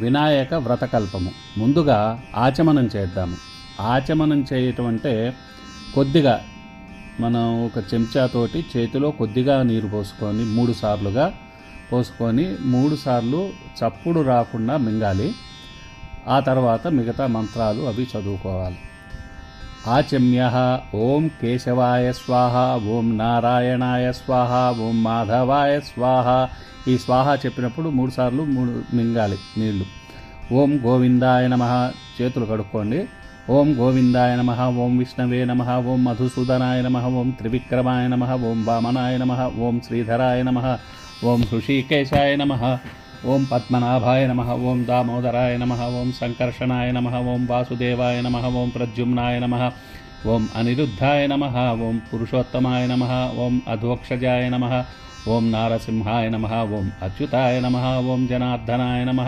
వినాయక వ్రతకల్పము. ముందుగా ఆచమనం చేద్దాము. ఆచమనం చేయటం అంటే కొద్దిగా మనం ఒక చెంచాతోటి చేతిలో కొద్దిగా నీరు పోసుకొని మూడు సార్లుగా పోసుకొని మూడు సార్లు చప్పుడు రాకుండా మింగాలి. ఆ తర్వాత మిగతా మంత్రాలు అవి చదువుకోవాలి. ఆచమ్య. ఓం కేశవాయ స్వాహ. ఓం నారాయణాయ స్వాహ. ఓం మాధవాయ స్వాహ. ఈ స్వాహ చెప్పినప్పుడు మూడు సార్లు మూడు మింగాలి నీళ్ళు. ఓం గోవిందాయ నమ. చేతులు కడుక్కోండి. ఓం గోవిందాయ నమ. ఓం విష్ణవే నమ. ఓం మధుసూదనాయ నమ. ఓం త్రివిక్రమాయ నమ. ఓం వామనాయ నమ. ఓం శ్రీధరాయ నమ. ఓం హృషికేశాయ నమ. ఓం పద్మనాభాయ నమ ఓం దామోదరాయ నమ ఓం సంకర్షణాయ నమ ఓం వాసుదేవాయ నమ ఓం ప్రద్యుమ్నాయ నమ ఓం అనిరుద్ధాయ నమ ఓం పురుషోత్తమాయ నమ ఓం అధోక్షజాయ నమ ఓం నారసింహాయ నమ ఓం అచ్యుతాయ నమ ఓం జనార్దనాయ నమ